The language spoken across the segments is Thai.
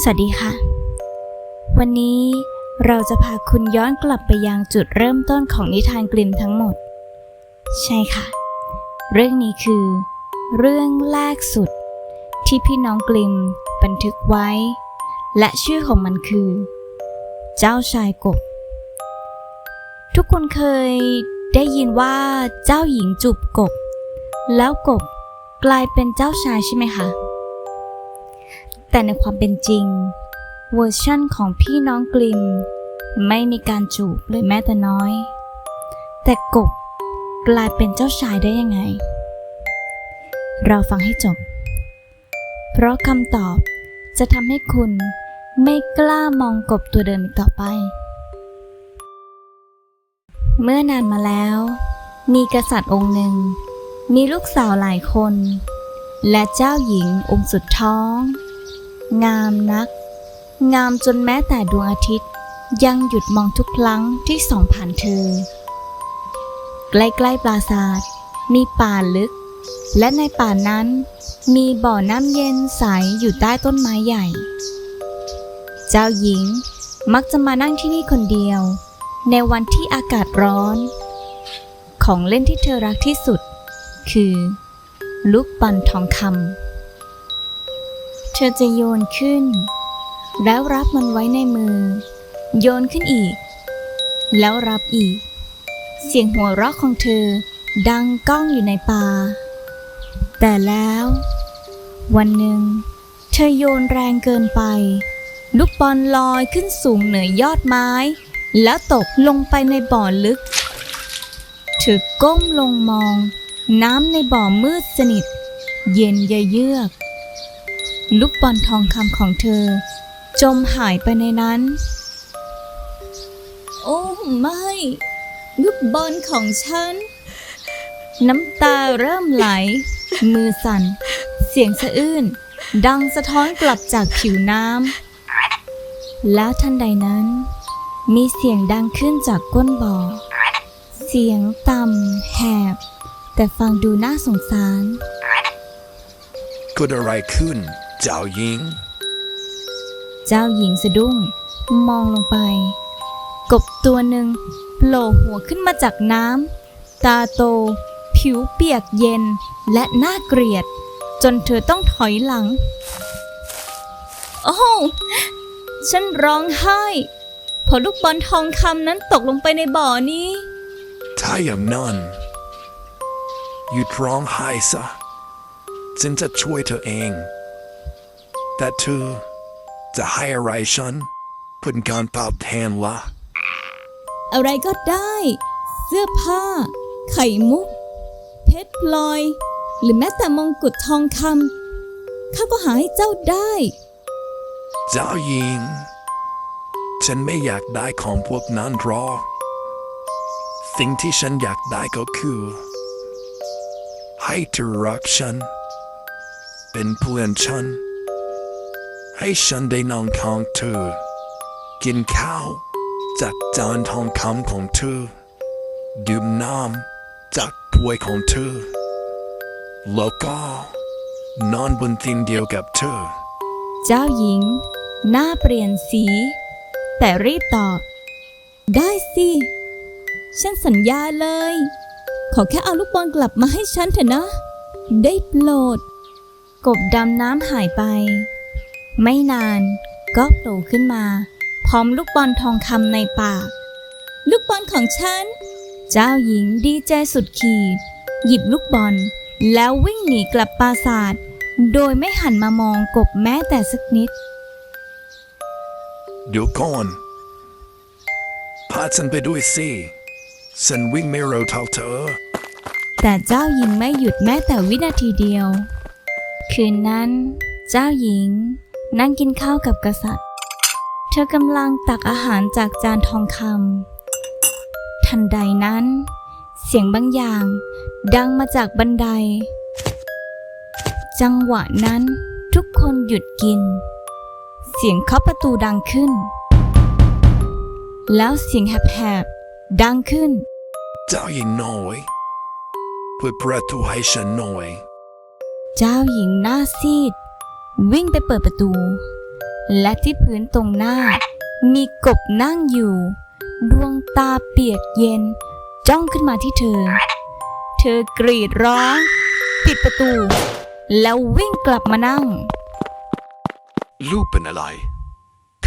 สวัสดีค่ะ วันนี้เราจะพาคุณย้อนกลับไปยังจุดเริ่มต้นของนิทานกลิ่มทั้งหมด ใช่ค่ะ เรื่องนี้คือ เรื่องแรกสุด ที่พี่น้องกลิมบันทึกไว้ และชื่อของมันคือ เจ้าชายกบ ทุกคนเคยได้ยินว่าเจ้าหญิงจูบกบ แล้วกบกลายเป็นเจ้าชายใช่ไหมคะ แต่ในความเป็นจริง เวอร์ชั่นของพี่น้องกลิมไม่มีการจูบเลยแม้แต่น้อย แต่กบกลายเป็นเจ้าชายได้ยังไง เราฟังให้จบ เพราะคำตอบจะทำให้คุณไม่กล้ามองกบตัวเดิมอีกต่อไป เมื่อนานมาแล้ว มีกษัตริย์องค์หนึ่ง มีลูกสาวหลายคน และเจ้าหญิงองค์สุดท้อง งามนัก งามจนแม้แต่ดวงอาทิตย์ ยังหยุดมองทุกครั้งที่ส่องผ่านเธอ ใกล้ๆปราสาท มีป่าลึก และในป่านั้นมีบ่อน้ำเย็นใสอยู่ใต้ต้นไม้ใหญ่ เจ้าหญิงมักจะมานั่งที่นี่คนเดียว ในวันที่อากาศร้อน ของเล่นที่เธอรักที่สุด คือ ลูกปันทองคำ เธอจะโยนขึ้น แล้วรับมันไว้ในมือ โยนขึ้นอีก แล้วรับอีก เสียงหัวเราะของเธอดังก้องอยู่ในป่า แต่แล้ว วันหนึ่ง เธอโยนแรงเกินไป ลูกบอลลอยขึ้นสูงเหนือยอดไม้ แล้วตกลงไปในบ่อลึก เธอก้มลงมอง น้ำในบ่อมืดสนิท เย็นเยือก ลูกบอลทองคำของเธอ จมหายไปในนั้น โอ้ไม่ ลูกบอลของฉัน น้ำตาเริ่มไหล มือสั่น เสียงสะอื้น ดังสะท้อนกลับจากผิวน้ำ แล้วทันใดนั้น มีเสียงดังขึ้นจากก้นบ่อ เสียงต่ำแหบ แต่ฟังดูน่าสงสารเกิดอะไรขึ้น เจ้าหญิง เจ้าหญิงสะดุ้ง มองลงไป กบตัวหนึ่งโผล่หัวขึ้นมาจากน้ำตาโต ผิวเปียกเย็นและน่าเกลียด จนเธอต้องถอยหลัง โอ้วฉันร้องไห้เพราะลูกบอลทองคำนั้นตกลงไปในบ่อนี้ถ้าอย่างนั้นหยุดร้องไห้ซะฉันจะช่วยเธอเอง แต่เธอจะให้อะไรฉันเป็นการตอบแทนละอะไรก็ได้ เสื้อผ้า ไข่มุก เพชรพลอย หรือแม้แต่มงกุฎทองคำข้าก็หาให้เจ้าได้ เจ้าหญิง ฉันไม่อยากได้ของพวกนั้นหรอกสิ่งที่ฉันอยากได้ก็คือ ให้เธอรักฉัน เป็นเพื่อนฉัน ให้ฉันได้นอนข้างเธอกินข้าวจากจานทองคำของเธอดื่มน้ำจากถ้วยของเธอแล้วก็นอนบนเตียงเดียวกับเธอ เจ้าหญิง หน้าเปลี่ยนสี แต่รีบตอบ ได้สิ ฉันสัญญาเลย ขอแค่เอาลูกบอลกลับมาให้ฉันเถอะนะ ได้โปรด กบดำน้ำหายไป ไม่นานก็โผล่ขึ้นมา พร้อมลูกบอลทองคำในปาก ลูกบอลของฉัน เจ้าหญิงดีใจสุดขีดหยิบลูกบอล แล้ววิ่งหนีกลับปราสาท โดยไม่หันมามองกบแม้แต่สักนิด เดี๋ยวก่อนพาฉันไปด้วยสิฉันวิ่งไม่เร็วเท่าเธอ แต่เจ้าหญิงไม่หยุดแม้แต่วินาทีเดียว คืนนั้น เจ้าหญิง นั่งกินข้าวกับกษัตริย์ เธอกำลังตักอาหารจากจานทองคำทันใดนั้น เสียงบางอย่าง ดังมาจากบันได จังหวะนั้นทุกคนหยุดกิน เสียงเคาะประตูดังขึ้น แล้วเสียงแหบๆดังขึ้นเจ้าหญิงน้อยเปิดประตูให้ฉันหน่อยเจ้าหญิงหน้าซีด วิ่งไปเปิดประตู และที่พื้นตรงหน้า มีกบนั่งอยู่ ดวงตาเปียกเย็น จ้องขึ้นมาที่เธอ เธอกรีดร้องปิดประตู แล้ววิ่งกลับมานั่ง ลูกเป็นอะไร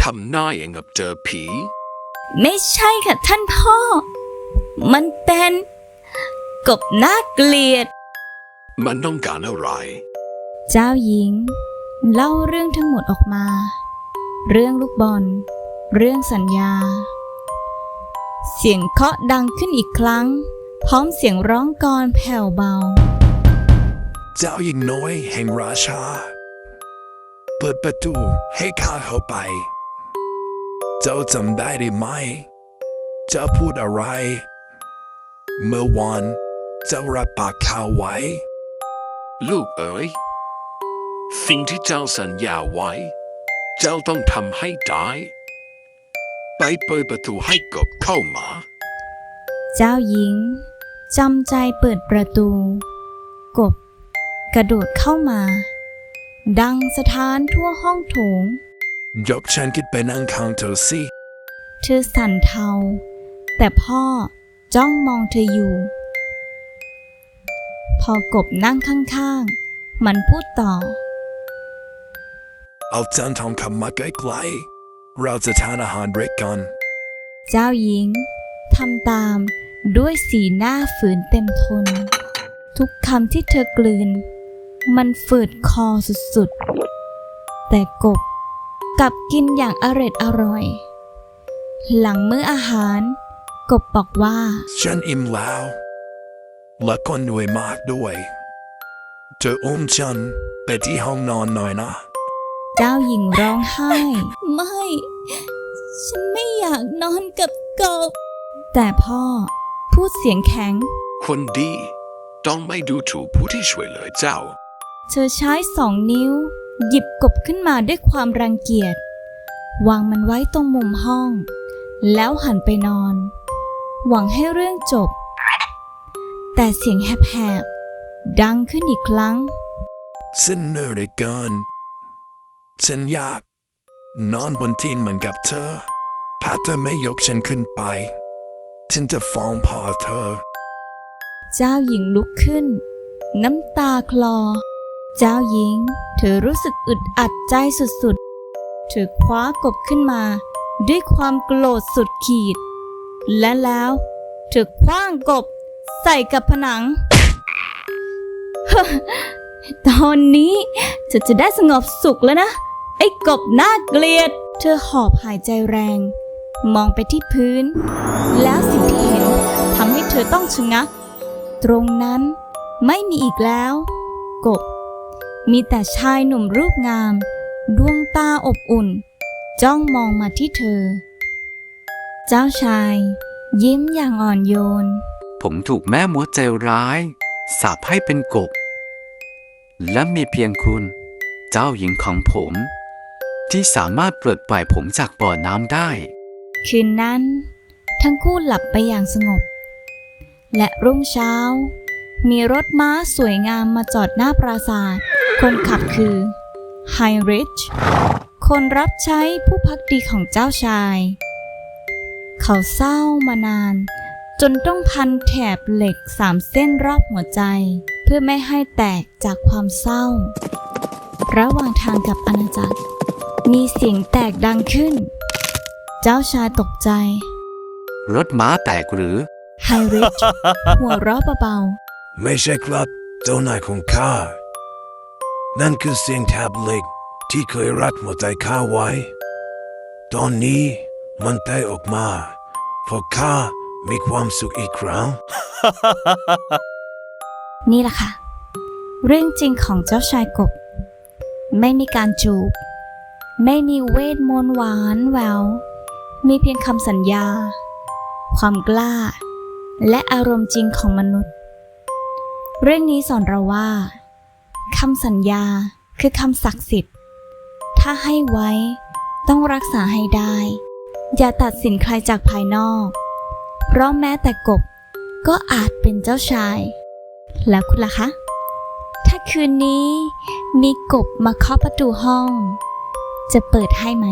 ทำหน้าอย่างกับเจอผี ไม่ใช่ค่ะท่านพ่อ มันเป็นกบน่าเกลียด มันต้องการอะไร เจ้าหญิง เล่าเรื่องทั้งหมดออกมา เรื่องลูกบอล เรื่องสัญญา เสียงเคาะดังขึ้นอีกครั้ง พร้อมเสียงร้องกลอนแผ่วเบา เจ้าหญิงน้อยแห่งราชา เปิดประตูให้ข้าเข้าไป เจ้าจำได้หรือไม่เจ้าพูดอะไร เมื่อวานเจ้ารับปากข้าไว้ ลูกเอ๋ย สิ่งที่เจ้าสัญญาไว้ เจ้าต้องทำให้ได้ ไปเปิดประตูให้กบเข้ามา เจ้าหญิงจำใจเปิดประตู กบ กระโดดเข้ามา ดังสถานทั่วห้องโถง ยกฉันขึ้นไปนั่งข้างเธอสิ เธอสั่นเทา แต่พ่อจ้องมองเธออยู่ พอกบนั่งข้างๆ มันพูดต่อ เอาจานทองคำมาใกล้ๆเราจะทานอาหารเบรกกัน เจ้าหญิงทำตามด้วยสีหน้าฝืนเต็มทน ทุกคำที่เธอกลืน มันฝืดคอสุดๆ แต่กบกลับกินอย่างอร็ดอร่อย หลังมื้ออาหาร กบบอกว่า ฉันอิ่มแล้วและก็เหนื่อยมากด้วยเธออุ้มฉันไปที่ห้องนอนหน่อยนะ เจ้าหญิงร้องไห้ ไม่ ฉันไม่อยากนอนกับกบ แต่พ่อพูดเสียงแข็ง คนดี ต้องไม่ดูถูกผู้ที่ช่วยเหลือเจ้า เธอใช้สองนิ้ว หยิบกบขึ้นมาด้วยความรังเกียจ วางมันไว้ตรงมุมห้อง แล้วหันไปนอน หวังให้เรื่องจบ แต่เสียงแหบๆดังขึ้นอีกครั้งฉันเหนื่อยเกิน ฉันอยากนอนบนที่นเหมือนกับเธอถ้าเธอไม่ยกฉันขึ้นไป ฉันจะฟ้องพ่อเธอ เจ้าหญิงลุกขึ้น น้ำตาคลอ เจ้าหญิง เธอรู้สึกอึดอัดใจสุดๆ เธอคว้ากบขึ้นมา ด้วยความโกรธสุดขีด และแล้ว เธอคว้างกบ ใส่กับผนัง ตอนนี้เธอจะได้สงบสุขแล้วนะ ไอ้กบน่าเกลียด เธอหอบหายใจแรง มองไปที่พื้น แล้วสิ่งที่เห็นทำให้เธอต้องชะงัก ตรงนั้นไม่มีอีกแล้ว กบ มีแต่ชายหนุ่มรูปงาม ดวงตาอบอุ่น จ้องมองมาที่เธอ เจ้าชาย ยิ้มอย่างอ่อนโยน ผมถูกแม่มดใจร้ายสาปให้เป็นกบ และมีเพียงคุณ เจ้าหญิงของผม ที่สามารถปลดปล่อยผมจากบ่อน้ำได้ คืนนั้น ทั้งคู่หลับไปอย่างสงบ และรุ่งเช้า มีรถม้าสวยงามมาจอดหน้าปราสาท คนขับคือไฮริชคนรับใช้ผู้พักดีของเจ้าชาย เขาเศร้ามานาน จนต้องพันแถบเหล็กสามเส้นรอบหัวใจ เพื่อไม่ให้แตกจากความเศร้า ระหว่างทางกลับอาณาจักร มีเสียงแตกดังขึ้น เจ้าชายตกใจ รถม้าแตกหรือ ไฮริช หัวเราะเบาไม่ใช่ครับเจ้านายของข้านั่นคือเสียงแท็บเล็กที่เคยรัดหัวใจข้าไว้ ตอนนี้มันได้ออกมาเพราะข้ามีความสุขอีกครั้ง ๆ นี่แหละค่ะ เรื่องจริงของเจ้าชายกบ ไม่มีการจูบ ไม่มีเวทมนต์หวานแหวว มีเพียงคำสัญญา ความกล้า และอารมณ์จริงของมนุษย์ เรื่องนี้สอนเราว่าคำสัญญาคือคำศักดิ์สิทธิ์ ถ้าให้ไว้ต้องรักษาให้ได้ อย่าตัดสินใครจากภายนอก เพราะแม้แต่กบก็อาจเป็นเจ้าชาย แล้วคุณล่ะคะ ถ้าคืนนี้มีกบมาเคาะประตูห้อง จะเปิดให้ไหม